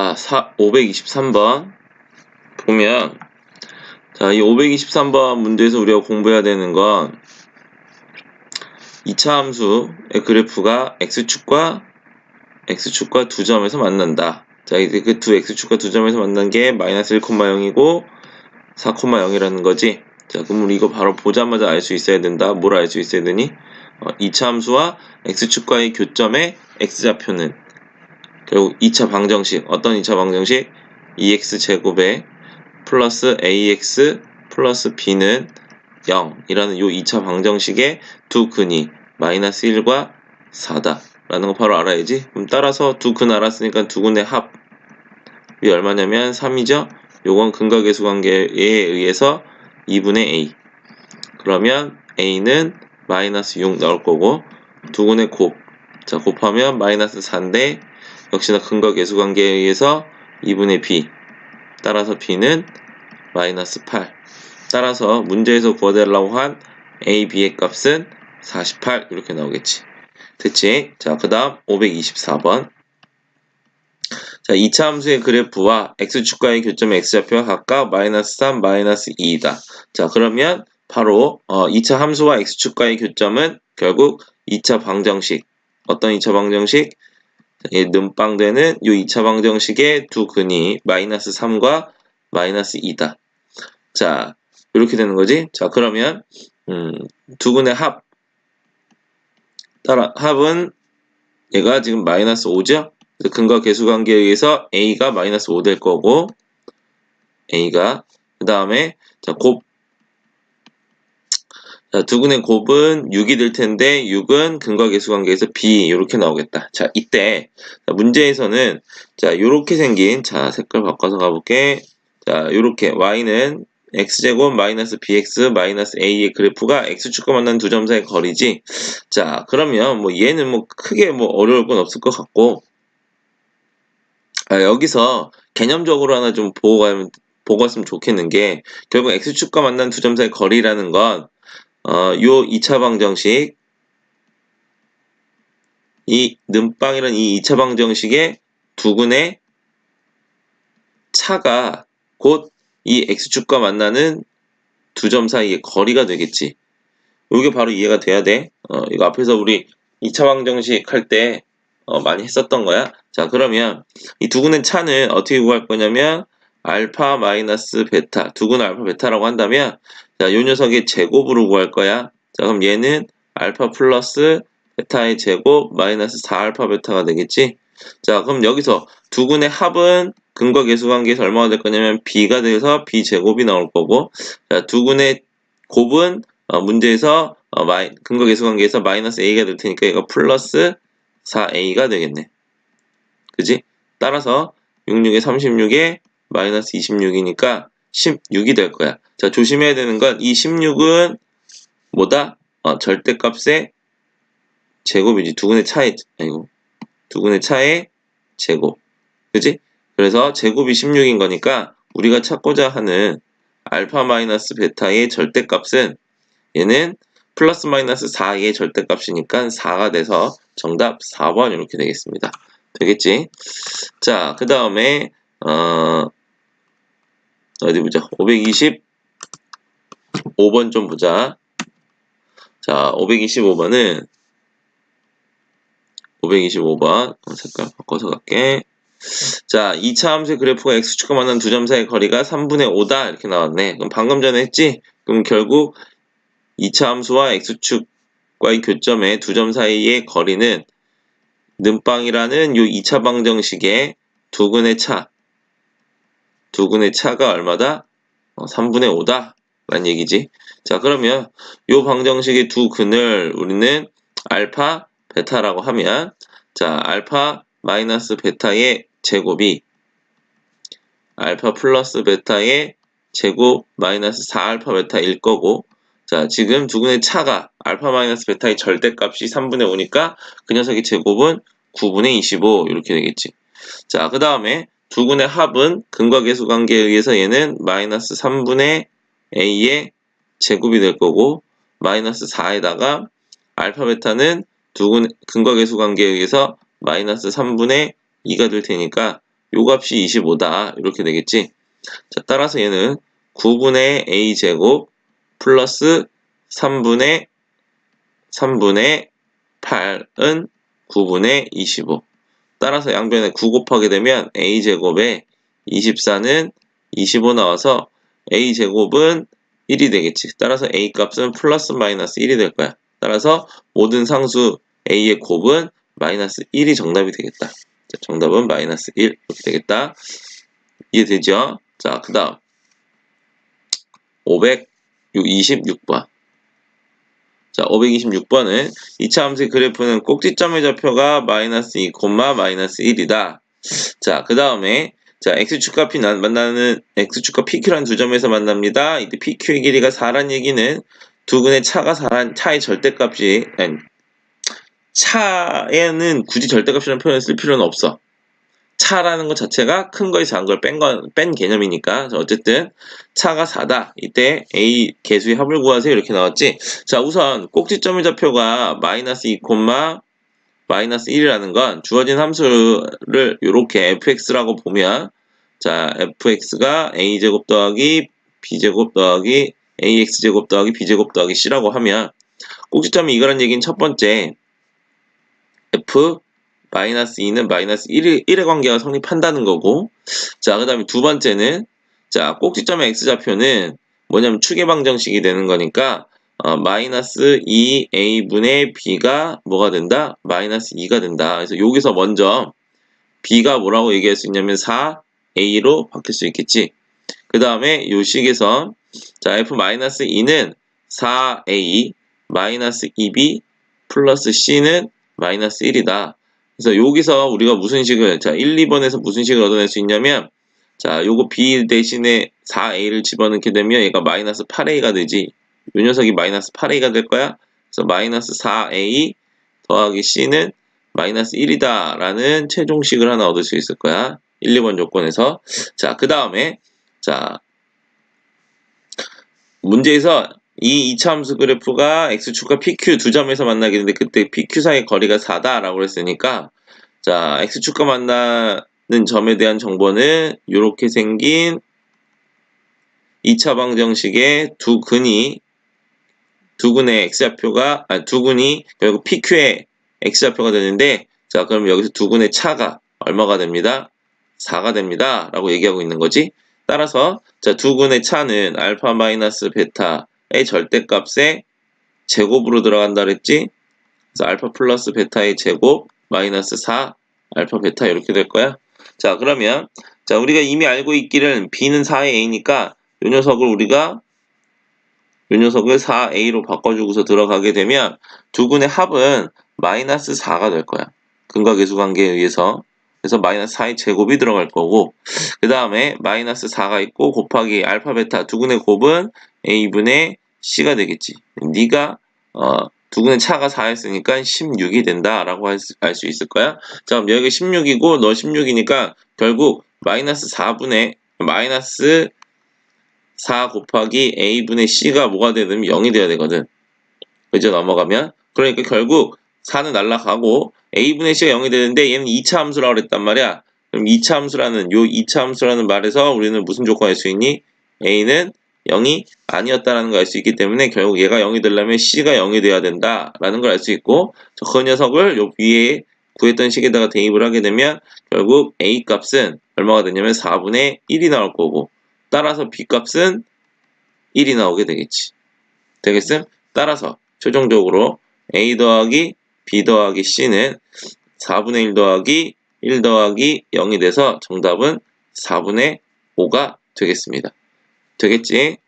아, 4, 523번 보면 자, 이 523번 문제에서 우리가 공부해야 되는 건 2차 함수의 그래프가 x축과 x축과 두 점에서 만난다. 자, 이제 그 두 x축과 두 점에서 만난 게 마이너스 1,0이고 4,0이라는 거지. 자, 그럼 우리 이거 바로 보자마자 알 수 있어야 된다. 뭘 알 수 있어야 되니? 어, 2차 함수와 x축과의 교점의 x좌표는 결국 2차 방정식 어떤 2차 방정식? 2x 제곱에 플러스 ax 플러스 b는 0 이라는 요 2차 방정식의 두 근이 마이너스 1과 4다. 라는 거 바로 알아야지. 그럼 따라서 두 근 알았으니까 두 근의 합이 얼마냐면 3이죠? 요건 근각계수 관계에 의해서 2분의 a. 그러면 a는 마이너스 6 나올 거고 두 근의 곱. 자, 곱하면 마이너스 4인데 역시나 근각계수 관계에 의해서 2분의 b 따라서 b는 마이너스 8 따라서 문제에서 구해달라고 한 a, b의 값은 48 이렇게 나오겠지 됐지? 자, 그 다음 524번 자, 2차 함수의 그래프와 x축과의 교점 x좌표가 각각 마이너스 3, 마이너스 2이다. 자, 그러면 바로 어, 2차 함수와 x축과의 교점은 결국 2차 방정식 어떤 2차 방정식? 예, 는빵되는 이 2차 방정식의 두 근이 마이너스 3과 마이너스 2다. 자, 이렇게 되는 거지. 자, 그러면 음, 두 근의 합 따라 합은 얘가 지금 마이너스 5죠. 근과 계수 관계에 의해서 a가 마이너스 5 될 거고 a가 그 다음에 자, 곱 자, 두근의 곱은 6이 될 텐데 6은 근과 계수 관계에서 b 이렇게 나오겠다. 자, 이때 자, 문제에서는 자, 이렇게 생긴 자, 색깔 바꿔서 가볼게. 자, 이렇게 y는 x제곱 마이너스 bx 마이너스 a의 그래프가 x축과 만난 두 점 사이의 거리지. 자, 그러면 뭐 얘는 뭐 크게 뭐 어려울 건 없을 것 같고 아, 여기서 개념적으로 하나 좀 보고 가면 보고 갔으면 좋겠는 게 결국 x축과 만난 두 점 사이의 거리라는 건 어, 요 2차 방정식 이 는빵이라는 이 2차 방정식의 두근의 차가 곧 이 x축과 만나는 두 점 사이의 거리가 되겠지. 이게 바로 이해가 돼야 돼. 어, 이거 앞에서 우리 2차 방정식 할때 어, 많이 했었던 거야. 자, 그러면 이 두근의 차는 어떻게 구할 거냐면 알파 마이너스 베타, 두 근 알파 베타라고 한다면 자, 요 녀석의 제곱으로 구할 거야. 자, 그럼 얘는 알파 플러스 베타의 제곱 마이너스 4알파 베타가 되겠지? 자, 그럼 여기서 두 근의 합은 근과 계수 관계에서 얼마가 될 거냐면 b가 돼서 b 제곱이 나올 거고 자, 두 근의 곱은 어, 문제에서 어, 마이, 근과 계수 관계에서 마이너스 a가 될 테니까 얘가 플러스 4a가 되겠네. 그지? 따라서 66에 36에 마이너스 26이니까 16이 될 거야. 자, 조심해야 되는 건 이 16은 뭐다? 어, 절대값의 제곱이지. 두근의 차의, 아이고, 두근의 차의 제곱. 그지? 그래서 제곱이 16인 거니까 우리가 찾고자 하는 알파 마이너스 베타의 절대값은 얘는 플러스 마이너스 4의 절대값이니까 4가 돼서 정답 4번 이렇게 되겠습니다. 되겠지? 자, 그 다음에 어, 어디 보자. 525번 좀 보자. 자, 525번은 525번 색깔 바꿔서 갈게. 자, 2차 함수의 그래프가 x축과 만난 두 점 사이의 거리가 3분의 5다 이렇게 나왔네. 그럼 방금 전에 했지? 그럼 결국 2차 함수와 x축과의 교점의 두 점 사이의 거리는 는빵이라는 요 2차 방정식의 두 근의 차 두 근의 차가 얼마다? 어, 3분의 5다 라는 얘기지. 자 그러면 요 방정식의 두 근을 우리는 알파 베타라고 하면 자 알파 마이너스 베타의 제곱이 알파 플러스 베타의 제곱 마이너스 4알파 베타일 거고 자 지금 두 근의 차가 알파 마이너스 베타의 절대값이 3분의 5니까 그 녀석의 제곱은 9분의 25 이렇게 되겠지. 자 그 다음에 두근의 합은 근과 계수 관계에 의해서 얘는 마이너스 3분의 a의 제곱이 될 거고 마이너스 4에다가 알파 베타는 두근 근과 계수 관계에 의해서 마이너스 3분의 2가 될 테니까 요 값이 25다. 이렇게 되겠지. 자, 따라서 얘는 9분의 a제곱 플러스 3분의 3분의 8은 9분의 25. 따라서 양변에 9 곱하게 되면 a제곱에 24는 25 나와서 a제곱은 1이 되겠지. 따라서 a 값은 플러스 마이너스 1이 될 거야. 따라서 모든 상수 a의 곱은 마이너스 1이 정답이 되겠다. 자, 정답은 마이너스 1 이렇게 되겠다. 이해되죠? 자, 그 다음 526번 자, 526번은 2차 함수의 그래프는 꼭지점의 좌표가 마이너스 2, 마이너스 1이다. 자, 그 다음에 자, x축과 p 만나는 x축과 pq라는 두 점에서 만납니다. 이때 pq의 길이가 4란 얘기는 두 근의 차가 4란 차의 절대값이 아니, 차에는 굳이 절대값이라는 표현을 쓸 필요는 없어. 차라는 것 자체가 큰 거에 작은 걸 뺀 건, 뺀 개념이니까. 어쨌든, 차가 4다. 이때 A 개수의 합을 구하세요. 이렇게 나왔지. 자, 우선 꼭지점의 좌표가 마이너스 2, 마이너스 1이라는 건 주어진 함수를 이렇게 fx라고 보면 자 fx가 a제곱 더하기 b제곱 더하기 ax제곱 더하기 b제곱 더하기 c라고 하면 꼭지점이 이거란 얘기는 첫 번째 f 마이너스 2는 마이너스 1의, 1의 관계가 성립한다는 거고 자 그 다음에 두 번째는 자 꼭지점의 x좌표는 뭐냐면 축의 방정식이 되는 거니까 어, 마이너스 2a분의 b가 뭐가 된다? 마이너스 2가 된다. 그래서 여기서 먼저 b가 뭐라고 얘기할 수 있냐면 4a로 바뀔 수 있겠지. 그 다음에 요 식에서 자 f 마이너스 2는 4a 마이너스 2b 플러스 c는 마이너스 1이다. 그래서 여기서 우리가 무슨 식을 자 1, 2번에서 무슨 식을 얻어낼 수 있냐면 자 요거 b 대신에 4a를 집어넣게 되면 얘가 마이너스 8a가 되지 이 녀석이 마이너스 8a가 될 거야. 그래서 마이너스 4a 더하기 c는 마이너스 1이다 라는 최종식을 하나 얻을 수 있을 거야. 1, 2번 조건에서. 자, 그 다음에 자 문제에서 이 이차함수 그래프가 x축과 pq 두 점에서 만나게 되는데 그때 pq 사이의 거리가 4다 라고 했으니까 자 x축과 만나는 점에 대한 정보는 이렇게 생긴 2차 방정식의 두 근이 두 근의 x좌표가 아니 두 근이 결국 PQ의 x좌표가 되는데 자 그럼 여기서 두 근의 차가 얼마가 됩니다? 4가 됩니다. 라고 얘기하고 있는 거지. 따라서 자 두 근의 차는 알파 마이너스 베타의 절대값의 제곱으로 들어간다 그랬지. 그래서 알파 플러스 베타의 제곱 마이너스 4 알파 베타 이렇게 될 거야. 자 그러면 자 우리가 이미 알고 있기를 b는 4의 a니까 이 녀석을 우리가 이 녀석을 4a로 바꿔주고서 들어가게 되면 두근의 합은 마이너스 4가 될 거야. 근과 계수 관계에 의해서. 그래서 마이너스 4의 제곱이 들어갈 거고 그 다음에 마이너스 4가 있고 곱하기 알파 베타 두근의 곱은 a분의 c가 되겠지. 네가 어, 두근의 차가 4였으니까 16이 된다라고 알 수 있을 거야. 자 그럼 여기 16이고 너 16이니까 결국 마이너스 4분의 마이너스 4 곱하기 a분의 c가 뭐가 되든 0이 돼야 되거든. 그죠? 넘어가면. 그러니까 결국 4는 날라가고 a분의 c가 0이 되는데 얘는 2차 함수라고 그랬단 말이야. 그럼 2차 함수라는 요 2차 함수라는 말에서 우리는 무슨 조건 알 수 있니? a는 0이 아니었다라는 걸 알 수 있기 때문에 결국 얘가 0이 되려면 c가 0이 돼야 된다라는 걸 알 수 있고 그 녀석을 요 위에 구했던 식에다가 대입을 하게 되면 결국 a 값은 얼마가 되냐면 4분의 1이 나올 거고 따라서 b값은 1이 나오게 되겠지. 되겠음? 따라서 최종적으로 a 더하기 b 더하기 c는 4분의 1 더하기 1 더하기 0이 돼서 정답은 4분의 5가 되겠습니다. 되겠지?